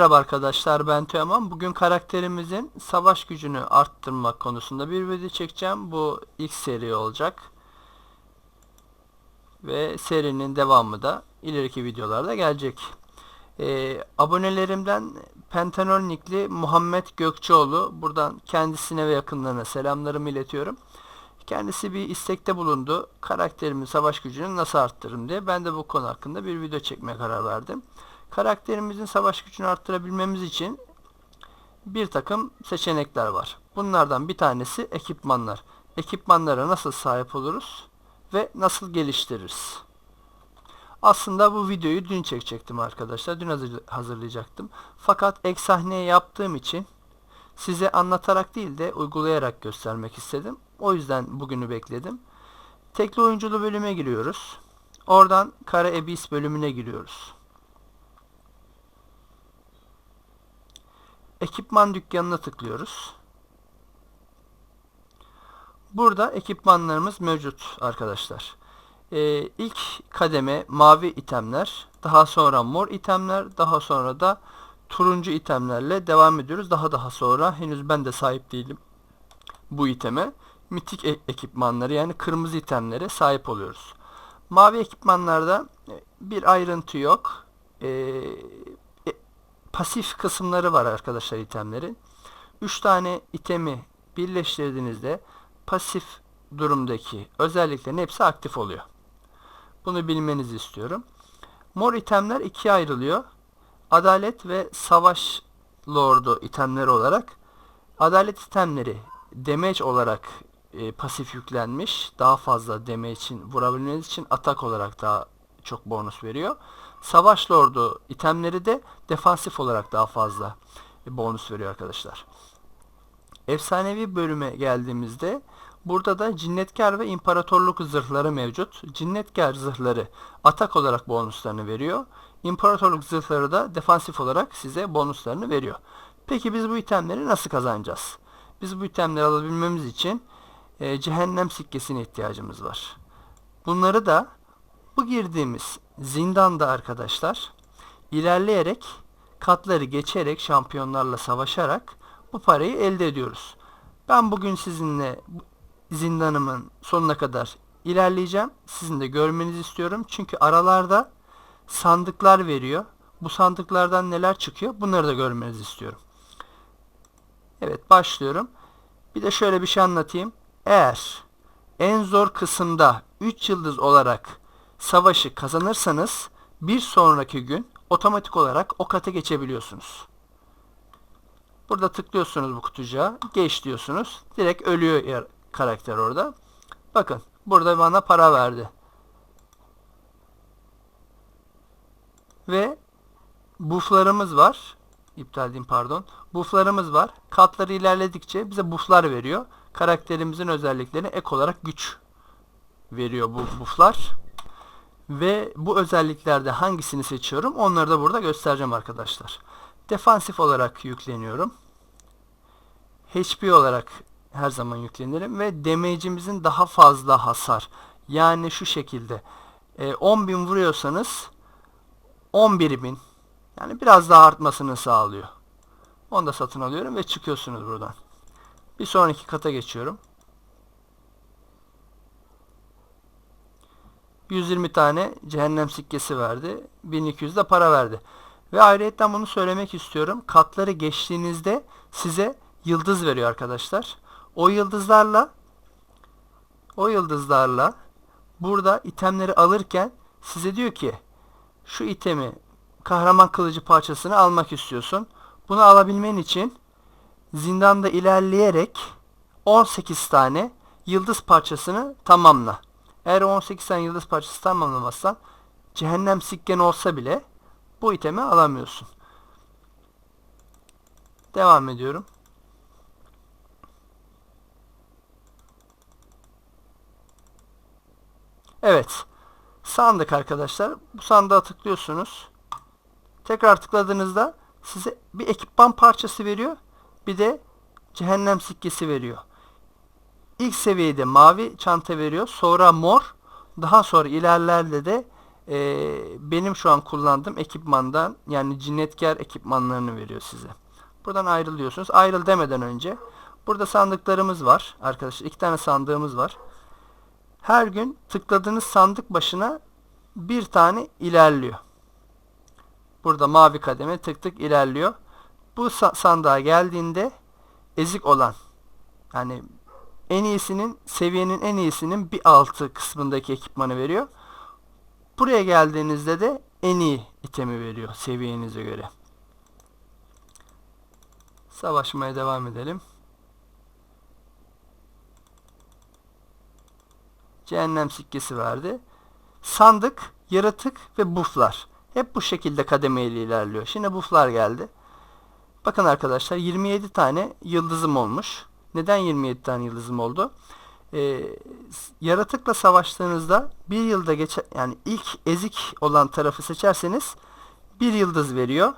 Merhaba arkadaşlar ben Teoman. Bugün karakterimizin savaş gücünü arttırmak konusunda bir video çekeceğim. Bu ilk seri olacak. Ve serinin devamı da ileriki videolarda gelecek. Ee, abonelerimden Pentanol Nikli Muhammed Gökçeoğlu. Buradan kendisine ve yakınlarına selamlarımı iletiyorum. Kendisi bir istekte bulundu. Karakterimin savaş gücünü nasıl arttırırım diye. Ben de bu konu hakkında bir video çekmeye karar verdim. Karakterimizin savaş gücünü arttırabilmemiz için bir takım seçenekler var. Bunlardan bir tanesi ekipmanlar. Ekipmanlara nasıl sahip oluruz ve nasıl geliştiririz? Aslında bu videoyu dün çekecektim arkadaşlar. Dün hazır- hazırlayacaktım. Fakat ek sahneye yaptığım için size anlatarak değil de uygulayarak göstermek istedim. O yüzden bugünü bekledim. Tekli oyunculu bölüme giriyoruz. Oradan Kara Ebis bölümüne giriyoruz. Ekipman dükkanına tıklıyoruz. Burada ekipmanlarımız mevcut arkadaşlar. Ee, ilk kademe mavi itemler, daha sonra mor itemler, daha sonra da turuncu itemlerle devam ediyoruz. Daha daha sonra henüz ben de sahip değilim bu iteme. Mitik e- ekipmanları yani kırmızı itemlere sahip oluyoruz. Mavi ekipmanlarda e, bir ayrıntı yok. Ee, pasif kısımları var arkadaşlar itemlerin. 3 tane itemi birleştirdiğinizde pasif durumdaki özelliklerin hepsi aktif oluyor. Bunu bilmenizi istiyorum. Mor itemler ikiye ayrılıyor. Adalet ve savaş lordu itemleri olarak adalet itemleri damage olarak e, pasif yüklenmiş. Daha fazla damage için vurabilmeniz için atak olarak daha çok bonus veriyor. Savaş lordu itemleri de defansif olarak daha fazla e, bonus veriyor arkadaşlar. Efsanevi bölüme geldiğimizde burada da cinnetkar ve imparatorluk zırhları mevcut. Cinnetkar zırhları atak olarak bonuslarını veriyor. İmparatorluk zırhları da defansif olarak size bonuslarını veriyor. Peki biz bu itemleri nasıl kazanacağız? Biz bu itemleri alabilmemiz için e, cehennem sikkesine ihtiyacımız var. Bunları da bu girdiğimiz zindanda arkadaşlar ilerleyerek katları geçerek şampiyonlarla savaşarak bu parayı elde ediyoruz. Ben bugün sizinle zindanımın sonuna kadar ilerleyeceğim. Sizin de görmenizi istiyorum. Çünkü aralarda sandıklar veriyor. Bu sandıklardan neler çıkıyor? Bunları da görmenizi istiyorum. Evet başlıyorum. Bir de şöyle bir şey anlatayım. Eğer en zor kısımda 3 yıldız olarak savaşı kazanırsanız bir sonraki gün otomatik olarak o kata geçebiliyorsunuz. Burada tıklıyorsunuz bu kutucuğa. Geç diyorsunuz. Direkt ölüyor karakter orada. Bakın burada bana para verdi. Ve bufflarımız var. İptal edeyim pardon. Bufflarımız var. Katları ilerledikçe bize bufflar veriyor. Karakterimizin özelliklerine ek olarak güç veriyor bu bufflar. Ve bu özelliklerde hangisini seçiyorum onları da burada göstereceğim arkadaşlar. Defansif olarak yükleniyorum. HP olarak her zaman yüklenirim ve damage'imizin daha fazla hasar. Yani şu şekilde e, 10.000 vuruyorsanız 11.000 yani biraz daha artmasını sağlıyor. Onu da satın alıyorum ve çıkıyorsunuz buradan. Bir sonraki kata geçiyorum. 120 tane cehennem sikkesi verdi. 1200 de para verdi. Ve ayrıyetten bunu söylemek istiyorum. Katları geçtiğinizde size yıldız veriyor arkadaşlar. O yıldızlarla o yıldızlarla burada itemleri alırken size diyor ki şu itemi kahraman kılıcı parçasını almak istiyorsun. Bunu alabilmen için zindanda ilerleyerek 18 tane yıldız parçasını tamamla. Eğer 18 tane yıldız parçası tamamlamazsan cehennem sikken olsa bile bu itemi alamıyorsun. Devam ediyorum. Evet. Sandık arkadaşlar. Bu sandığa tıklıyorsunuz. Tekrar tıkladığınızda size bir ekipman parçası veriyor. Bir de cehennem sikkesi veriyor. İlk seviyede mavi çanta veriyor. Sonra mor. Daha sonra ilerlerde de Ee, benim şu an kullandığım ekipmandan yani cinnetkar ekipmanlarını veriyor size. Buradan ayrılıyorsunuz. Ayrıl demeden önce burada sandıklarımız var. Arkadaşlar iki tane sandığımız var. Her gün tıkladığınız sandık başına bir tane ilerliyor. Burada mavi kademe tık tık ilerliyor. Bu sa- sandığa geldiğinde ezik olan yani en iyisinin seviyenin en iyisinin bir altı kısmındaki ekipmanı veriyor. Buraya geldiğinizde de en iyi itemi veriyor seviyenize göre. Savaşmaya devam edelim. Cehennem sikkesi verdi. Sandık, yaratık ve bufflar. Hep bu şekilde kademeli ilerliyor. Şimdi bufflar geldi. Bakın arkadaşlar 27 tane yıldızım olmuş. Neden 27 tane yıldızım oldu? Ee, yaratıkla savaştığınızda bir yılda geçer yani ilk ezik olan tarafı seçerseniz bir yıldız veriyor.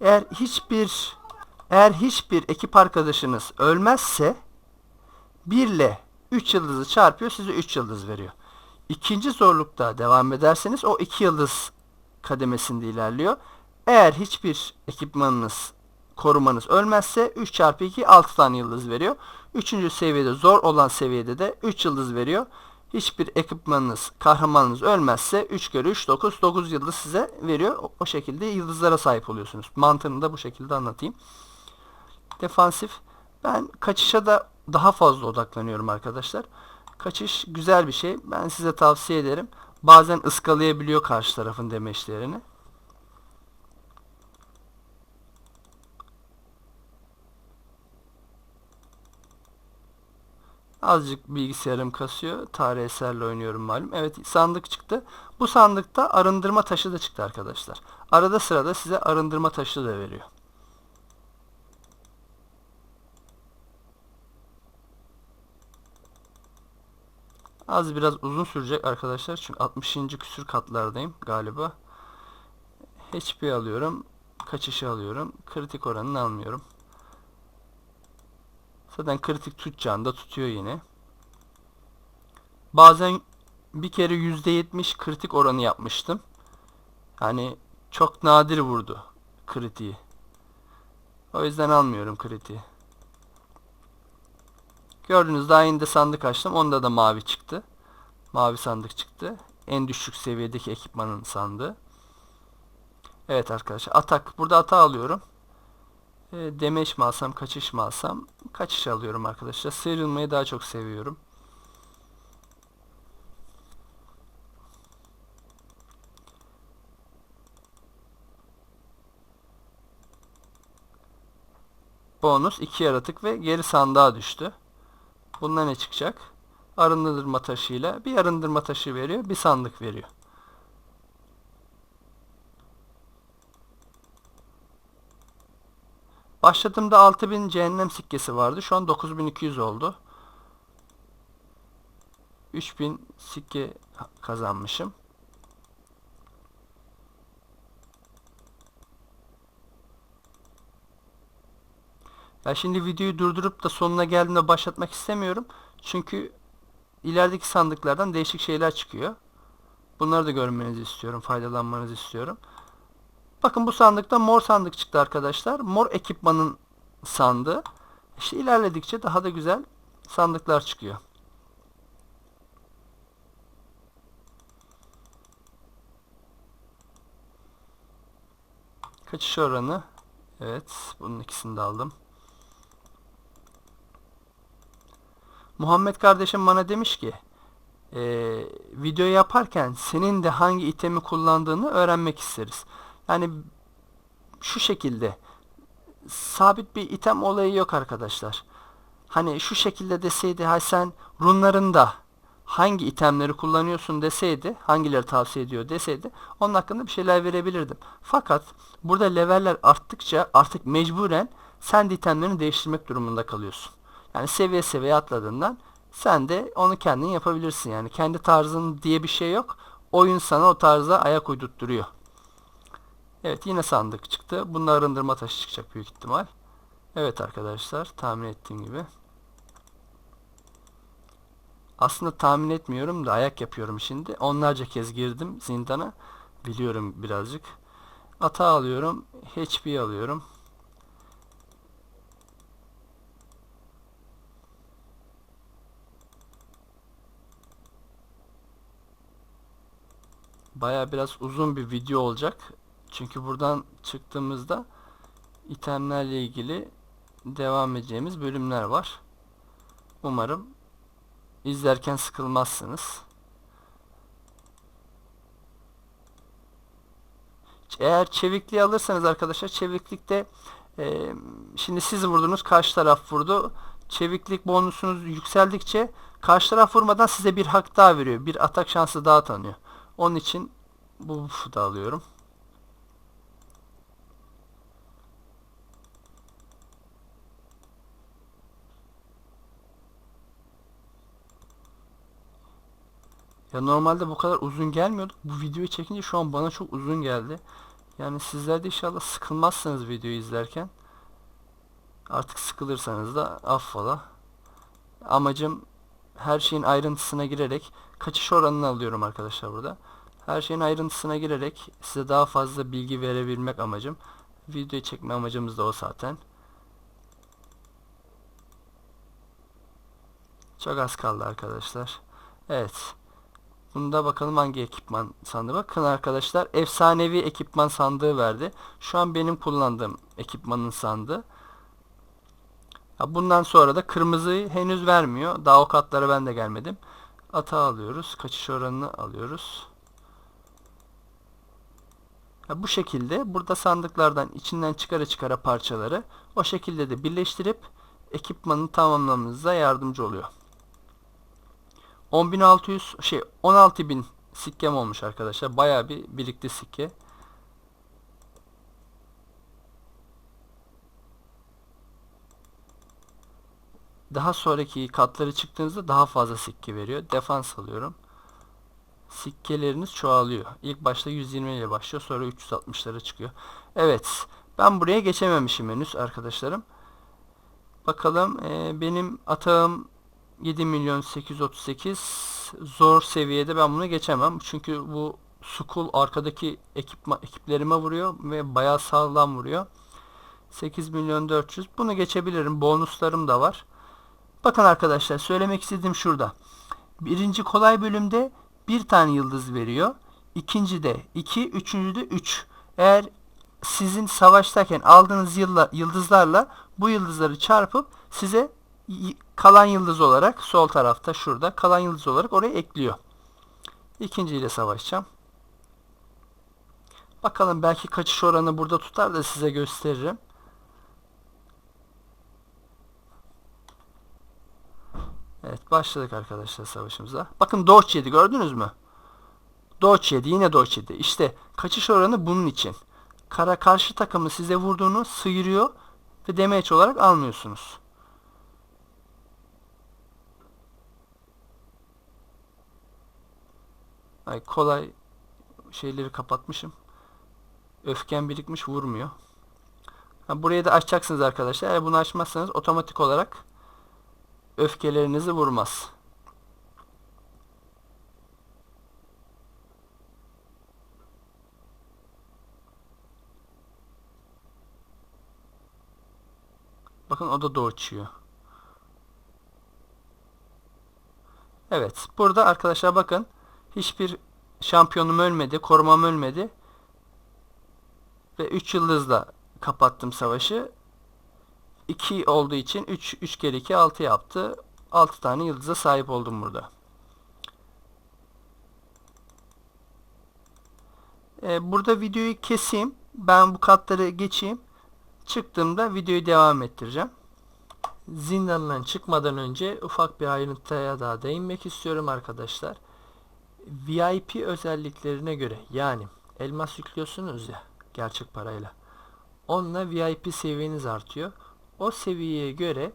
Eğer hiçbir eğer hiçbir ekip arkadaşınız ölmezse 1 ile 3 yıldızı çarpıyor size 3 yıldız veriyor. İkinci zorlukta devam ederseniz o 2 yıldız kademesinde ilerliyor. Eğer hiçbir ekipmanınız korumanız ölmezse 3 çarpı 2 6 tane yıldız veriyor. Üçüncü seviyede zor olan seviyede de 3 yıldız veriyor. Hiçbir ekipmanınız, kahramanınız ölmezse 3 kere 3 9 9 yıldız size veriyor. O şekilde yıldızlara sahip oluyorsunuz. Mantığını da bu şekilde anlatayım. Defansif. Ben kaçışa da daha fazla odaklanıyorum arkadaşlar. Kaçış güzel bir şey. Ben size tavsiye ederim. Bazen ıskalayabiliyor karşı tarafın demeçlerini. Azıcık bilgisayarım kasıyor. Tarih eserle oynuyorum malum. Evet sandık çıktı. Bu sandıkta arındırma taşı da çıktı arkadaşlar. Arada sırada size arındırma taşı da veriyor. Az biraz uzun sürecek arkadaşlar. Çünkü 60. küsür katlardayım galiba. HP alıyorum. Kaçışı alıyorum. Kritik oranını almıyorum. Zaten kritik tutacağında tutuyor yine. Bazen bir kere %70 kritik oranı yapmıştım. Hani çok nadir vurdu kritiği. O yüzden almıyorum kritiği. Gördüğünüz daha yeni de sandık açtım. Onda da mavi çıktı. Mavi sandık çıktı. En düşük seviyedeki ekipmanın sandığı. Evet arkadaşlar atak. Burada ata alıyorum. E, demeç mi alsam kaçış mı alsam kaçış alıyorum arkadaşlar. Sıyrılmayı daha çok seviyorum. Bonus 2 yaratık ve geri sandığa düştü. Bundan ne çıkacak? Arındırma taşıyla bir arındırma taşı veriyor, bir sandık veriyor. Başladığımda 6000 cehennem sikkesi vardı. Şu an 9200 oldu. 3000 sikke kazanmışım. Ya şimdi videoyu durdurup da sonuna geldiğimde başlatmak istemiyorum. Çünkü ilerideki sandıklardan değişik şeyler çıkıyor. Bunları da görmenizi istiyorum, faydalanmanızı istiyorum. Bakın bu sandıkta mor sandık çıktı arkadaşlar. Mor ekipmanın sandığı. İşte ilerledikçe daha da güzel sandıklar çıkıyor. Kaçış oranı. Evet. Bunun ikisini de aldım. Muhammed kardeşim bana demiş ki e, video yaparken senin de hangi itemi kullandığını öğrenmek isteriz. Yani şu şekilde sabit bir item olayı yok arkadaşlar. Hani şu şekilde deseydi ha sen runlarında hangi itemleri kullanıyorsun deseydi, hangileri tavsiye ediyor deseydi onun hakkında bir şeyler verebilirdim. Fakat burada leveller arttıkça artık mecburen sen de itemlerini değiştirmek durumunda kalıyorsun. Yani seviye seviye atladığından sen de onu kendin yapabilirsin. Yani kendi tarzın diye bir şey yok. Oyun sana o tarza ayak uydurtturuyor. Evet yine sandık çıktı. Bunda arındırma taşı çıkacak büyük ihtimal. Evet arkadaşlar tahmin ettiğim gibi. Aslında tahmin etmiyorum da ayak yapıyorum şimdi. Onlarca kez girdim zindana. Biliyorum birazcık. Ata alıyorum. HP alıyorum. Baya biraz uzun bir video olacak. Çünkü buradan çıktığımızda itemlerle ilgili devam edeceğimiz bölümler var. Umarım izlerken sıkılmazsınız. Eğer çevikliği alırsanız arkadaşlar çeviklikte e, şimdi siz vurdunuz karşı taraf vurdu. Çeviklik bonusunuz yükseldikçe karşı taraf vurmadan size bir hak daha veriyor. Bir atak şansı daha tanıyor. Onun için bu da alıyorum. Ya normalde bu kadar uzun gelmiyordu. Bu videoyu çekince şu an bana çok uzun geldi. Yani sizler de inşallah sıkılmazsınız videoyu izlerken. Artık sıkılırsanız da affola. Amacım her şeyin ayrıntısına girerek kaçış oranını alıyorum arkadaşlar burada. Her şeyin ayrıntısına girerek size daha fazla bilgi verebilmek amacım. Videoyu çekme amacımız da o zaten. Çok az kaldı arkadaşlar. Evet. Bunda bakalım hangi ekipman sandığı. Bakın arkadaşlar efsanevi ekipman sandığı verdi. Şu an benim kullandığım ekipmanın sandığı. Bundan sonra da kırmızıyı henüz vermiyor. Daha o katlara ben de gelmedim. Ata alıyoruz. Kaçış oranını alıyoruz. Bu şekilde burada sandıklardan içinden çıkara çıkara parçaları o şekilde de birleştirip ekipmanı tamamlamamıza yardımcı oluyor. 10.600 şey 16.000 sikkem olmuş arkadaşlar. Bayağı bir birlikte sikke. Daha sonraki katları çıktığınızda daha fazla sikke veriyor. Defans alıyorum. Sikkeleriniz çoğalıyor. İlk başta 120 ile başlıyor. Sonra 360'lara çıkıyor. Evet. Ben buraya geçememişim henüz arkadaşlarım. Bakalım. Ee, benim atağım 7 milyon 838 zor seviyede ben bunu geçemem. Çünkü bu Skull arkadaki ekipma, ekiplerime vuruyor ve bayağı sağlam vuruyor. 8 milyon 400 bunu geçebilirim. Bonuslarım da var. Bakın arkadaşlar söylemek istediğim şurada. Birinci kolay bölümde bir tane yıldız veriyor. İkinci de 2, üçüncü de 3. Eğer sizin savaştayken aldığınız yılla, yıldızlarla bu yıldızları çarpıp size kalan yıldız olarak sol tarafta şurada kalan yıldız olarak oraya ekliyor. İkinci ile savaşacağım. Bakalım belki kaçış oranı burada tutar da size gösteririm. Evet başladık arkadaşlar savaşımıza. Bakın Dodge yedi gördünüz mü? Dodge yedi yine Dodge yedi. İşte kaçış oranı bunun için. Kara karşı takımı size vurduğunu sıyırıyor ve damage olarak almıyorsunuz. Ay kolay şeyleri kapatmışım. Öfken birikmiş vurmuyor. Ha, burayı da açacaksınız arkadaşlar. Eğer bunu açmazsanız otomatik olarak öfkelerinizi vurmaz. Bakın o da doğuçuyor. Evet. Burada arkadaşlar bakın hiçbir şampiyonum ölmedi. Korumam ölmedi. Ve 3 yıldızla kapattım savaşı. 2 olduğu için 3 3 kere 2 6 yaptı. 6 tane yıldıza sahip oldum burada. Ee, burada videoyu keseyim. Ben bu katları geçeyim. Çıktığımda videoyu devam ettireceğim. Zindandan çıkmadan önce ufak bir ayrıntıya daha değinmek istiyorum arkadaşlar. VIP özelliklerine göre yani elmas yüklüyorsunuz ya gerçek parayla. Onunla VIP seviyeniz artıyor. O seviyeye göre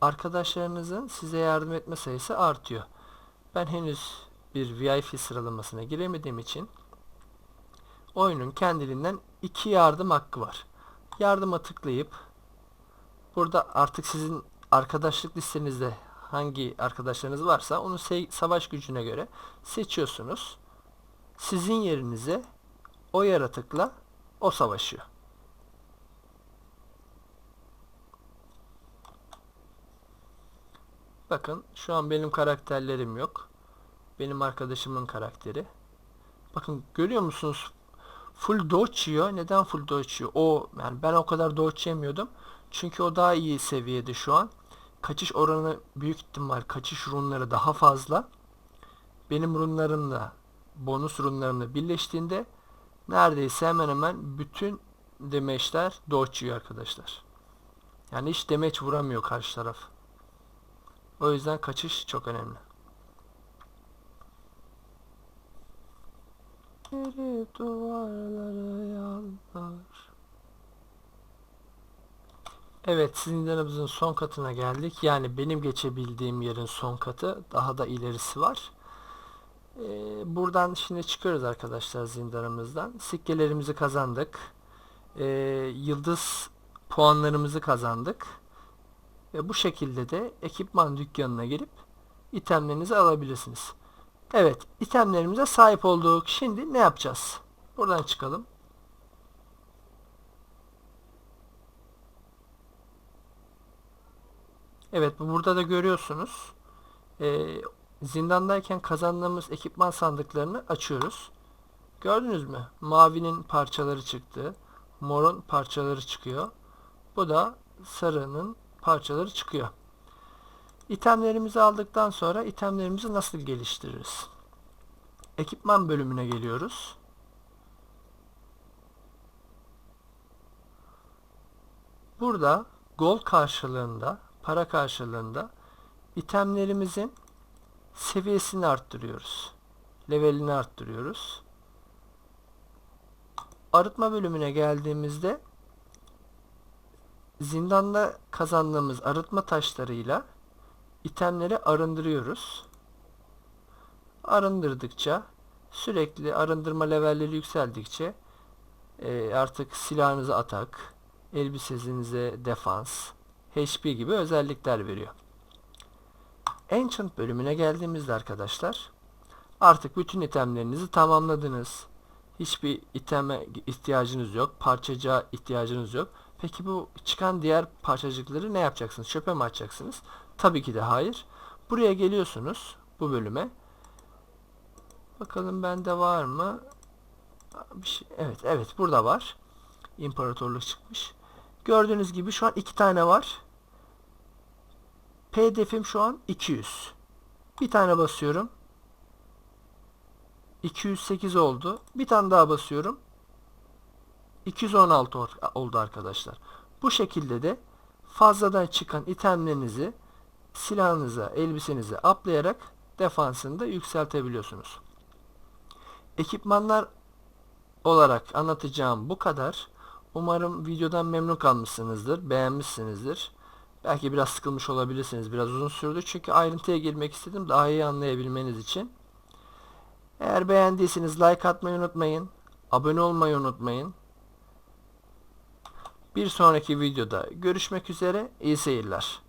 arkadaşlarınızın size yardım etme sayısı artıyor. Ben henüz bir VIP sıralamasına giremediğim için oyunun kendiliğinden iki yardım hakkı var. Yardıma tıklayıp burada artık sizin arkadaşlık listenizde hangi arkadaşlarınız varsa onu savaş gücüne göre seçiyorsunuz. Sizin yerinize o yaratıkla o savaşıyor. Bakın şu an benim karakterlerim yok. Benim arkadaşımın karakteri. Bakın görüyor musunuz? Full dodge yiyor. Neden full dodge yiyor? O yani ben o kadar dodge yemiyordum. Çünkü o daha iyi seviyede şu an. Kaçış oranı büyük ihtimal kaçış runları daha fazla. Benim runlarımla bonus runlarımla birleştiğinde neredeyse hemen hemen bütün damage'ler dodge arkadaşlar. Yani hiç damage vuramıyor karşı taraf. O yüzden kaçış çok önemli. Geri duvarları yanlar. Evet, zindanımızın son katına geldik. Yani benim geçebildiğim yerin son katı. Daha da ilerisi var. Ee, buradan şimdi çıkıyoruz arkadaşlar zindanımızdan. Sikkelerimizi kazandık. Ee, yıldız puanlarımızı kazandık. Ve bu şekilde de ekipman dükkanına girip itemlerinizi alabilirsiniz. Evet, itemlerimize sahip olduk. Şimdi ne yapacağız? Buradan çıkalım. Evet, bu burada da görüyorsunuz. Ee, zindandayken kazandığımız ekipman sandıklarını açıyoruz. Gördünüz mü? Mavinin parçaları çıktı. Morun parçaları çıkıyor. Bu da sarının parçaları çıkıyor. İtemlerimizi aldıktan sonra itemlerimizi nasıl geliştiririz? Ekipman bölümüne geliyoruz. Burada gol karşılığında, para karşılığında itemlerimizin seviyesini arttırıyoruz. Levelini arttırıyoruz. Arıtma bölümüne geldiğimizde zindanda kazandığımız arıtma taşlarıyla itemleri arındırıyoruz. Arındırdıkça sürekli arındırma levelleri yükseldikçe e, artık silahınıza atak, elbisenize defans, HP gibi özellikler veriyor. Ancient bölümüne geldiğimizde arkadaşlar artık bütün itemlerinizi tamamladınız. Hiçbir iteme ihtiyacınız yok. Parçacığa ihtiyacınız yok. Peki bu çıkan diğer parçacıkları ne yapacaksınız? Çöpe mi atacaksınız? Tabii ki de hayır. Buraya geliyorsunuz bu bölüme. Bakalım bende var mı? Bir şey, evet evet burada var. İmparatorluk çıkmış. Gördüğünüz gibi şu an iki tane var. PDF'im şu an 200. Bir tane basıyorum. 208 oldu. Bir tane daha basıyorum. 216 oldu arkadaşlar. Bu şekilde de fazladan çıkan itemlerinizi silahınıza, elbisenize aplayarak defansını da yükseltebiliyorsunuz. Ekipmanlar olarak anlatacağım bu kadar. Umarım videodan memnun kalmışsınızdır, beğenmişsinizdir. Belki biraz sıkılmış olabilirsiniz. Biraz uzun sürdü çünkü ayrıntıya girmek istedim daha iyi anlayabilmeniz için. Eğer beğendiyseniz like atmayı unutmayın. Abone olmayı unutmayın. Bir sonraki videoda görüşmek üzere. İyi seyirler.